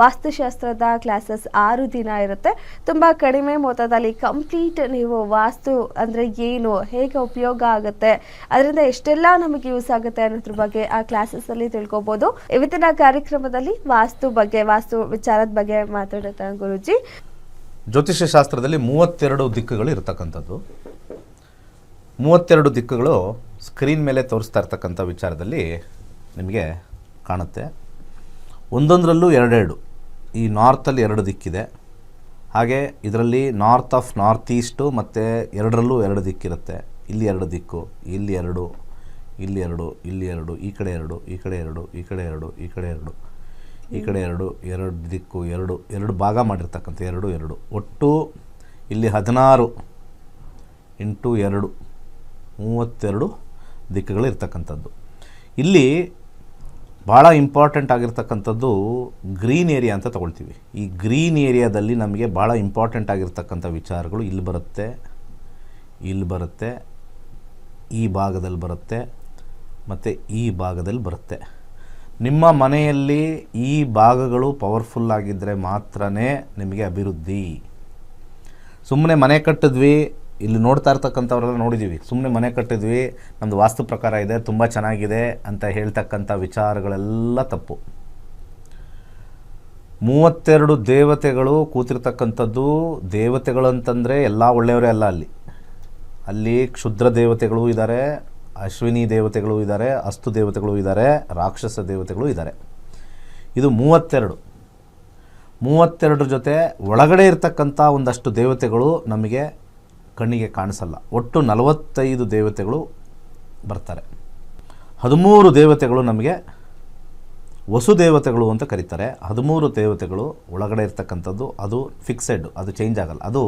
ವಾಸ್ತುಶಾಸ್ತ್ರದ classes ಆರು ದಿನ ಇರುತ್ತೆ. ತುಂಬ ಕಡಿಮೆ ಮೊತ್ತದಲ್ಲಿ ಕಂಪ್ಲೀಟ್ ನೀವು ವಾಸ್ತು ಅಂದರೆ ಏನು, ಹೇಗೆ ಉಪಯೋಗ ಆಗುತ್ತೆ, ಅದರಿಂದ ಎಷ್ಟೆಲ್ಲ ನಮಗೆ ಯೂಸ್ ಆಗುತ್ತೆ ಅನ್ನೋದ್ರ ಬಗ್ಗೆ ಆ ಕ್ಲಾಸಸ್ಸಲ್ಲಿ ತಿಳ್ಕೊಬೋದು. ಇವತ್ತಿನ ಕಾರ್ಯಕ್ರಮದಲ್ಲಿ ವಾಸ್ತು ಬಗ್ಗೆ, ವಾಸ್ತು ವಿಚಾರದ ಬಗ್ಗೆ ಮಾತಾಡುತ್ತೆ ಗುರುಜಿ. ಜ್ಯೋತಿಷ್ಯ ಶಾಸ್ತ್ರದಲ್ಲಿ ಮೂವತ್ತೆರಡು ದಿಕ್ಕುಗಳು ಇರತಕ್ಕಂಥದ್ದು. ಮೂವತ್ತೆರಡು ದಿಕ್ಕುಗಳು ಸ್ಕ್ರೀನ್ ಮೇಲೆ ತೋರಿಸ್ತಾ ಇರ್ತಕ್ಕಂಥ ವಿಚಾರದಲ್ಲಿ ನಿಮಗೆ ಕಾಣುತ್ತೆ. ಒಂದೊಂದರಲ್ಲೂ ಎರಡೆರಡು. ಈ ನಾರ್ತಲ್ಲಿ ಎರಡು ದಿಕ್ಕಿದೆ. ಹಾಗೆ ಇದರಲ್ಲಿ ನಾರ್ತ್ ಆಫ್ ನಾರ್ತ್ ಈಸ್ಟು ಮತ್ತು ಎರಡರಲ್ಲೂ ಎರಡು ದಿಕ್ಕಿರುತ್ತೆ. ಇಲ್ಲಿ ಎರಡು ದಿಕ್ಕು, ಇಲ್ಲಿ ಎರಡು ಇಲ್ಲಿ ಎರಡು ಇಲ್ಲಿ ಎರಡು, ಈ ಕಡೆ ಎರಡು, ಈ ಕಡೆ ಎರಡು, ಈ ಕಡೆ ಎರಡು, ಈ ಕಡೆ ಎರಡು, ಈ ಕಡೆ ಎರಡು ಎರಡು ದಿಕ್ಕು, ಎರಡು ಎರಡು ಭಾಗ ಮಾಡಿರ್ತಕ್ಕಂಥ ಎರಡು ಎರಡು. ಒಟ್ಟು ಇಲ್ಲಿ ಹದಿನಾರು ಇಂಟು ಎರಡು, ಮೂವತ್ತೆರಡು ದಿಕ್ಕುಗಳು ಇರ್ತಕ್ಕಂಥದ್ದು. ಇಲ್ಲಿ ಭಾಳ ಇಂಪಾರ್ಟೆಂಟ್ ಆಗಿರ್ತಕ್ಕಂಥದ್ದು ಗ್ರೀನ್ ಏರಿಯಾ ಅಂತ ತಗೊಳ್ತೀವಿ. ಈ ಗ್ರೀನ್ ಏರಿಯಾದಲ್ಲಿ ನಮಗೆ ಭಾಳ ಇಂಪಾರ್ಟೆಂಟ್ ಆಗಿರ್ತಕ್ಕಂಥ ವಿಚಾರಗಳು ಇಲ್ಲಿ ಬರುತ್ತೆ ಇಲ್ಲಿ ಬರುತ್ತೆ, ಈ ಭಾಗದಲ್ಲಿ ಬರುತ್ತೆ, ಮತ್ತು ಈ ಭಾಗದಲ್ಲಿ ಬರುತ್ತೆ. ನಿಮ್ಮ ಮನೆಯಲ್ಲಿ ಈ ಭಾಗಗಳು ಪವರ್ಫುಲ್ ಆಗಿದ್ದರೆ ಮಾತ್ರ ನಿಮಗೆ ಅಭಿವೃದ್ಧಿ. ಸುಮ್ಮನೆ ಮನೆ ಕಟ್ಟಿದ್ವಿ ಇಲ್ಲಿ ನೋಡ್ತಾ ಇರ್ತಕ್ಕಂಥವ್ರೆಲ್ಲ ನೋಡಿದ್ದೀವಿ ಸುಮ್ಮನೆ ಮನೆ ಕಟ್ಟಿದ್ವಿ ನಮ್ಮದು ವಾಸ್ತು ಪ್ರಕಾರ ಇದೆ, ತುಂಬ ಚೆನ್ನಾಗಿದೆ ಅಂತ ಹೇಳ್ತಕ್ಕಂಥ ವಿಚಾರಗಳೆಲ್ಲ ತಪ್ಪು. ಮೂವತ್ತೆರಡು ದೇವತೆಗಳು ಕೂತಿರ್ತಕ್ಕಂಥದ್ದು ದೇವತೆಗಳು ಅಂತಂದರೆ ಎಲ್ಲ ಒಳ್ಳೆಯವರೇ ಅಲ್ಲ ಅಲ್ಲಿ. ಅಲ್ಲಿ ಕ್ಷುದ್ರ ದೇವತೆಗಳು ಇದ್ದಾರೆ ಅಶ್ವಿನಿ ದೇವತೆಗಳು ಇದ್ದಾರೆ ಅಸ್ತು ದೇವತೆಗಳು ಇದ್ದಾರೆ ರಾಕ್ಷಸ ದೇವತೆಗಳು ಇದ್ದಾರೆ ಇದು ಮೂವತ್ತೆರಡು. ಮೂವತ್ತೆರಡರ ಜೊತೆ ಒಳಗಡೆ ಇರ್ತಕ್ಕಂಥ ಒಂದಷ್ಟು ದೇವತೆಗಳು ನಮಗೆ ಕಣ್ಣಿಗೆ ಕಾಣಿಸಲ್ಲ. ಒಟ್ಟು ನಲವತ್ತೈದು ದೇವತೆಗಳು ಬರ್ತಾರೆ. ಹದಿಮೂರು ದೇವತೆಗಳು ನಮಗೆ ವಸು ದೇವತೆಗಳು ಅಂತ ಕರೀತಾರೆ. ಹದಿಮೂರು ದೇವತೆಗಳು ಒಳಗಡೆ ಇರ್ತಕ್ಕಂಥದ್ದು ಅದು ಫಿಕ್ಸೆಡ್ ಅದು ಚೇಂಜ್ ಆಗಲ್ಲ. ಅದು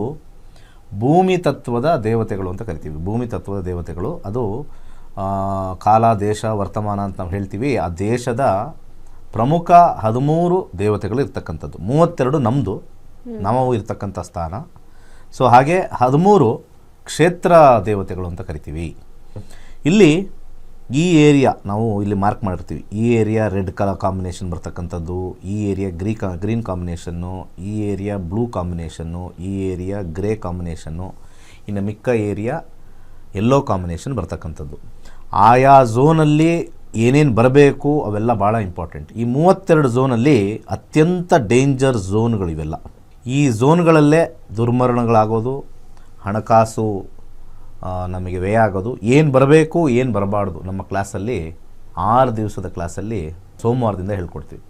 ಭೂಮಿ ತತ್ವದ ದೇವತೆಗಳು ಅಂತ ಕರಿತೀವಿ. ಭೂಮಿ ತತ್ವದ ದೇವತೆಗಳು ಅದು ಕಾಲ ದೇಶ ವರ್ತಮಾನ ಅಂತ ನಾವು ಹೇಳ್ತೀವಿ. ಆ ದೇಶದ ಪ್ರಮುಖ ಹದಿಮೂರು ದೇವತೆಗಳು ಇರ್ತಕ್ಕಂಥದ್ದು. ಮೂವತ್ತೆರಡು ನಮ್ಮದು ನಾವು ಇರ್ತಕ್ಕಂಥ ಸ್ಥಾನ. ಸೊ ಹಾಗೆ ಹದಿಮೂರು ಕ್ಷೇತ್ರ ದೇವತೆಗಳು ಅಂತ ಕರಿತೀವಿ. ಇಲ್ಲಿ ಈ ಏರಿಯಾ ನಾವು ಇಲ್ಲಿ ಮಾರ್ಕ್ ಮಾಡಿರ್ತೀವಿ. ಈ ಏರಿಯಾ ರೆಡ್ ಕಲರ್ ಕಾಂಬಿನೇಷನ್ ಬರ್ತಕ್ಕಂಥದ್ದು, ಈ ಏರಿಯಾ ಗ್ರೀ ಗ್ರೀನ್ ಕಾಂಬಿನೇಷನ್ನು, ಈ ಏರಿಯಾ ಬ್ಲೂ ಕಾಂಬಿನೇಷನ್ನು, ಈ ಏರಿಯಾ ಗ್ರೇ ಕಾಂಬಿನೇಷನ್ನು, ಇನ್ನು ಮಿಕ್ಕ ಏರಿಯಾ ಎಲ್ಲೋ ಕಾಂಬಿನೇಷನ್ ಬರ್ತಕ್ಕಂಥದ್ದು. ಆಯಾ ಝೋನಲ್ಲಿ ಏನೇನು ಬರಬೇಕು ಅವೆಲ್ಲ ಭಾಳ ಇಂಪಾರ್ಟೆಂಟ್. ಈ ಮೂವತ್ತೆರಡು ಝೋನಲ್ಲಿ ಅತ್ಯಂತ ಡೇಂಜರ್ ಝೋನ್ಗಳು ಇವೆಲ್ಲ ಈ ಝೋನ್ಗಳಲ್ಲೇ ದುರ್ಮರಣಗಳಾಗೋದು, ಹಣಕಾಸು ನಮಗೆ ವ್ಯಯ ಆಗೋದು, ಏನು ಬರಬೇಕು, ಏನು ಬರಬಾರ್ದು, ನಮ್ಮ ಕ್ಲಾಸಲ್ಲಿ ಆರು ದಿವಸದ ಕ್ಲಾಸಲ್ಲಿ ಸೋಮವಾರದಿಂದ ಹೇಳ್ಕೊಡ್ತೀವಿ.